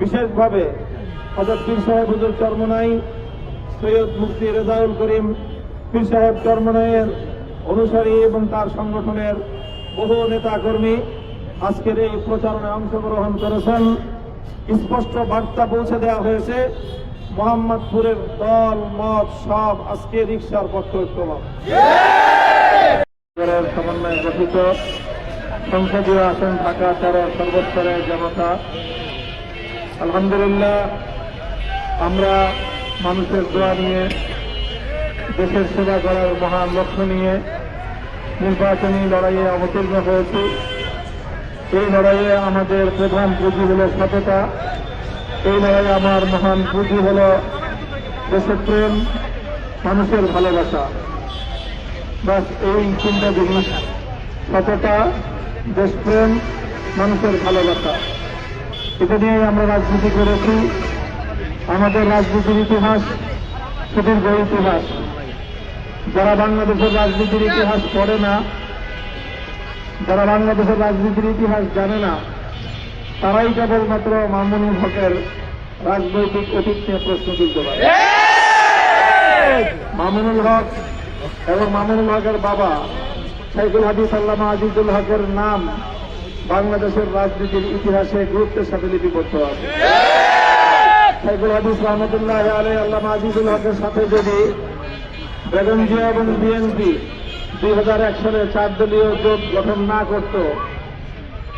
বিশেষভাবে হজরত পীর সাহেব হুজুর চরমনাই সৈয়দ মুফতি রেজাউল করিম পীর সাহেব চরমনাইয়ের অনুসারী এবং তার সংগঠনের বহু নেতা কর্মী আজকের এই প্রচারণায় অংশগ্রহণ করেছেন। স্পষ্ট বার্তা পৌঁছে দেওয়া হয়েছে, মোহাম্মদপুরের দল, মত সব আজকে রিক্সার পক্ষ ঐক্যমত সমন্বয়ে গঠিত সংসদীয় আসন ঢাকা তেরো সর্বস্তরের জনতা আলহামদুলিল্লাহ, আমরা মানুষের দোয়া নিয়ে, দেশের সেবা করার মহান লক্ষ্য নিয়ে নির্বাচনী লড়াইয়ে অবতীর্ণ হয়েছি। এই লড়াইয়ে আমাদের প্রধান পুঁজি হল সততা। এই লড়াইয়ে আমার মহান পুঁজি হল দেশপ্রেম মানুষের ভালোবাসা। বাস এই তিনটা জিনিস, সততা, দেশপ্রেম, মানুষের ভালোবাসা। এটা নিয়ে আমরা রাজনীতি করেছি। আমাদের রাজনীতির ইতিহাস সুদীর্ঘ ইতিহাস। যারা বাংলাদেশের রাজনীতির ইতিহাস পড়ে না, যারা বাংলাদেশের রাজনীতির ইতিহাস জানে না, তারাই কেবলমাত্র মামুনুল হকের রাজনৈতিক অতীত নিয়ে প্রশ্ন তুলতে পারে। মামুনুল হক এবং মামুনুল হকের বাবা সাইকুল হাদিস আল্লামা আজিজুল হকের নাম বাংলাদেশের রাজনীতির ইতিহাসে গুরুত্বের সাথে লিপিবদ্ধ আছে। সাইকুল হাদিস রহমতুল্লাহ আলী আল্লাহ আজিজুল হকের সাথে যদি বেগম জিয়া এবং বিএনপি দুই হাজার এক সালে চার দলীয় জোট গঠন না করত,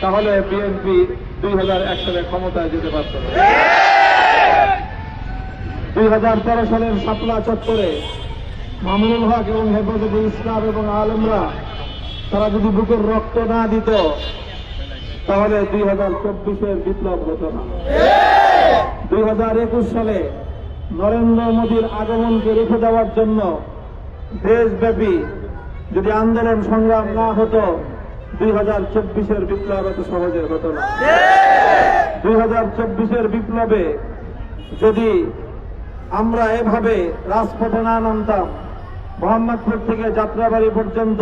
তাহলে বিএনপি দুই হাজার এক সালে ক্ষমতায় যেতে পারত দুই হাজার তেরো সালের সাতলা চত্বরে মামুনুল হক এবং হেফাজতে ইসলাম এবং আলমরা তারা যদি বুকের রক্ত না দিত তাহলে দুই হাজার চব্বিশের বিপ্লব হতো না দুই হাজার একুশ সালে নরেন্দ্র মোদীর আগমনকে রেখে দেওয়ার জন্য দেশব্যাপী যদি আন্দোলন সংগ্রাম না হতো, দুই হাজার চব্বিশের বিপ্লব এত সহজে হতো না। দুই হাজার চব্বিশের বিপ্লবে যদি আমরা এভাবে রাজপথে না নামতাম, মোহাম্মদপুর থেকে যাত্রাবাড়ি পর্যন্ত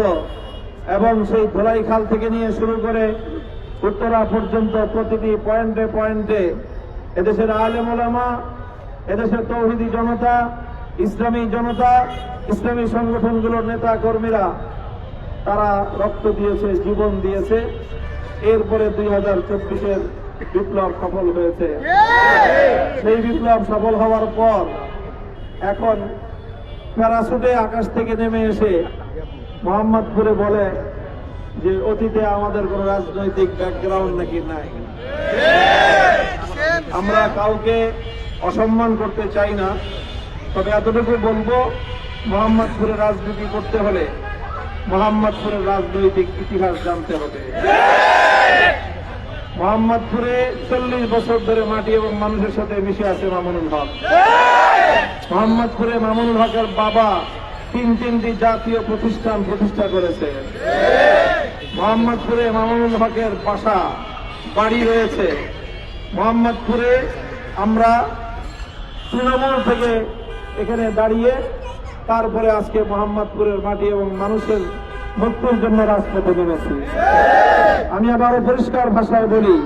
এবং সেই ধোলাই খাল থেকে নিয়ে শুরু করে উত্তরা পর্যন্ত প্রতিটি পয়েন্টে পয়েন্টে এদেশের আলেম ওলামা, এদেশের তৌহিদি জনতা, ইসলামী জনতা, ইসলামী সংগঠনগুলোর নেতা কর্মীরা তারা রক্ত দিয়েছে, জীবন দিয়েছে। এরপরে দুই হাজার চব্বিশের বিপ্লব সফল হয়েছে। সেই বিপ্লব সফল হওয়ার পর এখন প্যারাসুটে আকাশ থেকে নেমে এসে মোহাম্মদপুরে বলে যে অতীতে আমাদের কোন রাজনৈতিক ব্যাকগ্রাউন্ড নাকি নাই। আমরা কাউকে অসম্মান করতে চাই না, তবে এতটুকু বলব, মোহাম্মদপুরে রাজনীতি করতে হলে মোহাম্মদপুরের রাজনৈতিক ইতিহাস জানতে হবে। মোহাম্মদপুরে চল্লিশ বছর ধরে মাটি এবং মানুষের সাথে মিশে আছে মামুনুল হক। মোহাম্মদপুরে মামুনুল হকের বাবা তিন তিনটি জাতীয় প্রতিষ্ঠান প্রতিষ্ঠা করেছে। মোহাম্মদপুরে মামুনুল হকের বাসা বাড়ি রয়েছে। মোহাম্মদপুরে আমরা তৃণমূল থেকে এখানে দাঁড়িয়ে, তারপরে আজকে মোহাম্মদপুরের মাটি এবং মানুষের মুক্তির জন্য রাজপথে নেমেছি। আমি আবারও পরিষ্কার ভাষায় বলি,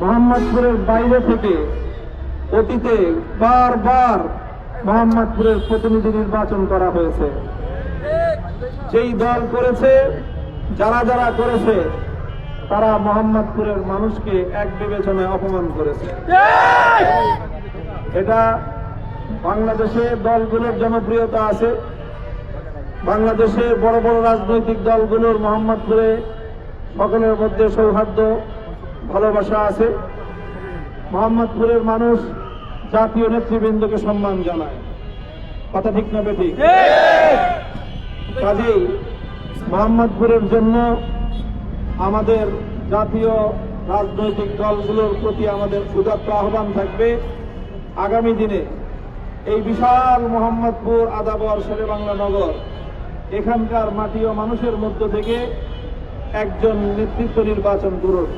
মোহাম্মদপুরের বাইরে থেকে অতীতে বারবার মোহাম্মদপুরের প্রতিনিধি নির্বাচন করা হয়েছে। যেই দল করেছে, যারা যারা করেছে, তারা মোহাম্মদপুরের মানুষকে এক বিবেচনায় অপমান করেছে। এটা বাংলাদেশে দলগুলোর জনপ্রিয়তা আছে। বাংলাদেশে বড় বড় রাজনৈতিক দলগুলোর মোহাম্মদপুরে সকলের মধ্যে সৌহার্দ্য, ভালোবাসা আছে। মোহাম্মদপুরের মানুষ জাতীয় নেতৃবৃন্দকে সম্মান জানায়। কথা ঠিক না, বেঠিক? কাজেই মোহাম্মদপুরের জন্য আমাদের জাতীয় রাজনৈতিক দলগুলোর প্রতি আমাদের উদাত্ত আহ্বান থাকবে। আগামী দিনে এই বিশাল মোহাম্মদপুর আদাবর শেরে বাংলা নগর এখানকার মাটি ও মানুষের মধ্য থেকে একজন নেতৃত্ব নির্বাচন করুন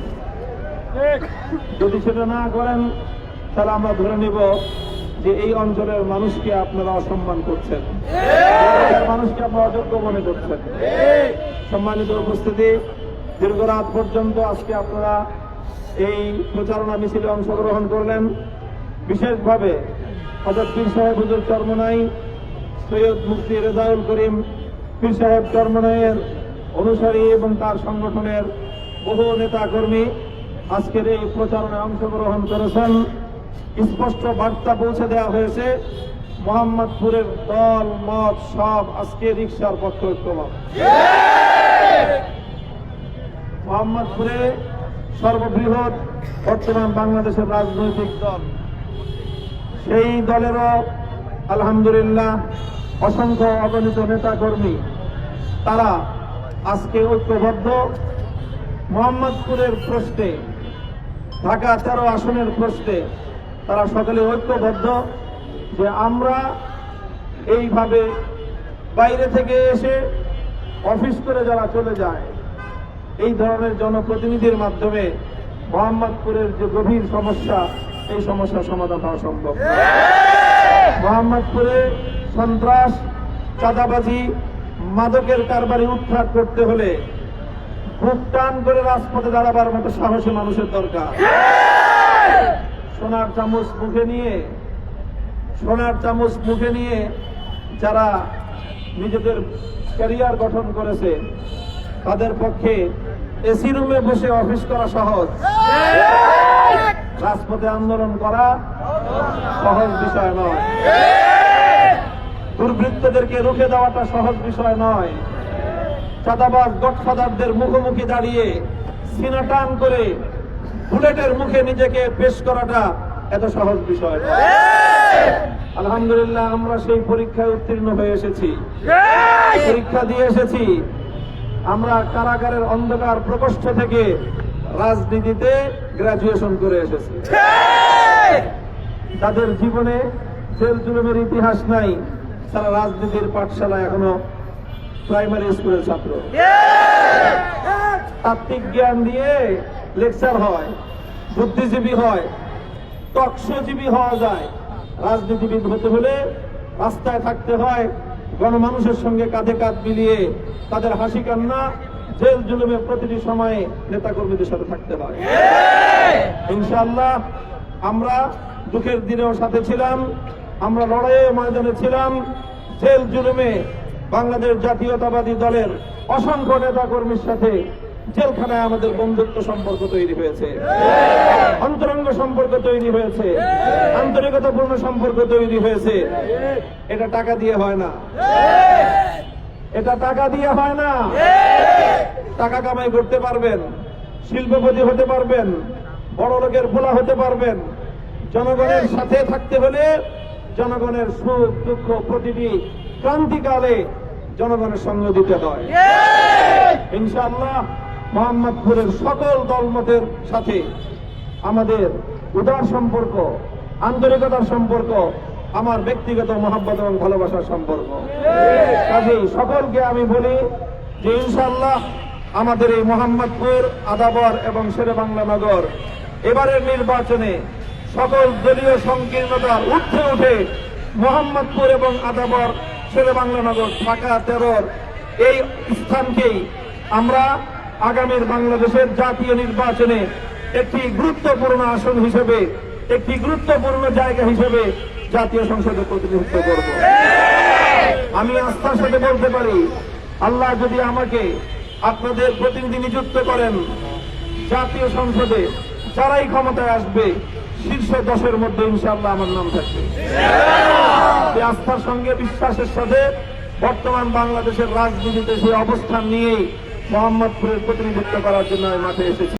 যদি সেটা না করেন, তাহলে আমরা ধরে নিব যে এই অঞ্চলের মানুষকে আপনারা অসম্মান করছেন। মানুষকে আপনারা অযোগ্য মনে করছেন। সম্মানিত উপস্থিতি দীর্ঘ রাত পর্যন্ত আজকে আপনারা এই প্রচারণা মিছিলে অংশগ্রহণ করলেন। বিশেষভাবে হজরত পীর সাহেব হুজুর চর্মনাই সৈয়দ মুফতি রেজাউল করিম পীর সাহেব চর্মনাইয়ের অনুসারী এবং তার সংগঠনের বহু নেতা কর্মী আজকের এই প্রচারণায় অংশগ্রহণ করেছেন। স্পষ্ট বার্তা পৌঁছে দেওয়া হয়েছে। মোহাম্মদপুরের দল মত সব আজকে রিক্সার পক্ষ মোহাম্মদপুরে সর্ববৃহৎ বর্তমান বাংলাদেশের রাজনৈতিক দল। সেই দলেরও আলহামদুলিল্লাহ অসংখ্য অগণিত নেতা কর্মী তারা আজকে ঐক্যবদ্ধ। মোহাম্মদপুরের প্রশ্নে, ঢাকা তেরো আসনের প্রশ্নে তারা সকলে ঐক্যবদ্ধ যে আমরা এইভাবে বাইরে থেকে এসে অফিস করে যারা চলে যায়, এই ধরনের জনপ্রতিনিধির মাধ্যমে মোহাম্মদপুরের যে গভীর সমস্যা, এই সমস্যার সমাধান হওয়া সম্ভব। মোহাম্মদপুরে সন্ত্রাস, চাঁদাবাজি, মাদকের কারবারি উৎখাত করতে হলে বুক টান করে রাজপথে দাঁড়াবার মতো সাহসী মানুষের দরকার। সোনার চামচ মুখে নিয়ে, সোনার চামচ মুখে নিয়ে যারা নিজেদের ক্যারিয়ার গঠন করেছে, তাদের পক্ষে এসি রুমে বসে অফিস করা সহজ। রাজপথে আন্দোলন করা সহজ বিষয় নয়। দুর্বৃত্তদেরকে রুখে দেওয়াটা সহজ বিষয় নয়। চাঁদাবাজ গডফাদারদের মুখোমুখি দাঁড়িয়ে সিনা টান করে বুলেটের মুখে নিজেকে পেশ করাটা এত সহজ বিষয়। আলহামদুলিল্লাহ আমরা সেই পরীক্ষায় উত্তীর্ণ হয়ে এসেছি। পরীক্ষা দিয়ে এসেছি। আমরা কারাগারের অন্ধকার প্রকোষ্ঠ থেকে রাজনীতিতে গ্রাজুয়েশন করে এসেছি। তাদের জীবনে জেল জুলুমের ইতিহাস নাই। তারা রাজনীতির পাঠশালা এখনও প্রাইমারি স্কুলের ছাত্র। তাত্ত্বিক জ্ঞান দিয়ে লেকচার হয়, বুদ্ধিজীবী হয় তৎসজীবী হওয়া যায়। রাজনীতিবিদ হতে হলে রাস্তায় থাকতে হয়, গণমানুষের সঙ্গে কাঁধে কাঁধ মিলিয়ে তাদের হাসি কান্না জেল জুলুমে প্রতিটি সময়ে নেতাকর্মীদের সাথে থাকতে হয়। ইনশাল্লাহ আমরা দুঃখের দিনেও সাথে ছিলাম, আমরা লড়াইয়ের ময়দানে ছিলাম, জেল জুলুমে বাংলাদেশ জাতীয়তাবাদী দলের অসংখ্য নেতা কর্মীর সাথে জেলখানায় আমাদের বন্ধুত্ব সম্পর্ক তৈরি হয়েছে। অন্তরঙ্গ সম্পর্ক তৈরি হয়েছে। আন্তরিকতাপূর্ণ সম্পর্ক তৈরি হয়েছে। এটা টাকা দিয়ে হয় না। এটা টাকা দিয়ে হয় না। টাকা কামাই করতে পারবেন, শিল্পপতি হতে পারবেন, বড় লোকের পোলা হতে পারবেন। জনগণের সাথে থাকতে হলে জনগণের সুখ, দুঃখ, প্রতিটি ক্রান্তিকালে জনগণের সঙ্গ দিতে হয়। ইনশাআল্লাহ মোহাম্মদপুরের সকল দলমতের সাথে আমাদের উদার সম্পর্ক, আন্তরিকতার সম্পর্ক, আমার ব্যক্তিগত মহাব্বত এবং ভালোবাসার সম্পর্ক। কাজেই সকলকে আমি বলি যে ইনশাল্লাহ আমাদের এই মোহাম্মদপুর, আদাবর এবং শেরে বাংলা নগর এবারের নির্বাচনে সকল দলীয় সংকীর্ণতার উঠে উঠে মোহাম্মদপুর এবং আদাবর, শেরে বাংলা নগর, ঢাকা, তেরোর এই স্থানকেই আমরা আগামীর বাংলাদেশের জাতীয় নির্বাচনে একটি গুরুত্বপূর্ণ আসন হিসেবে, একটি গুরুত্বপূর্ণ জায়গা হিসেবে জাতীয় সংসদে প্রতিনিধিত্ব করব। আমি আস্থার সাথে বলতে পারি, আল্লাহ যদি আমাকে আপনাদের প্রতিনিধি নিযুক্ত করেন, জাতীয় সংসদে যারাই ক্ষমতায় আসবে, শীর্ষ দশের মধ্যে ইনশাআল্লাহ আমার নাম থাকবে। আস্থার সঙ্গে বিশ্বাসের সাথে বর্তমান বাংলাদেশের রাজনীতিতে সেই অবস্থান নিয়েই মোহাম্মদপুরের প্রতিনিধিত্ব করার জন্য মাঠে এসেছি।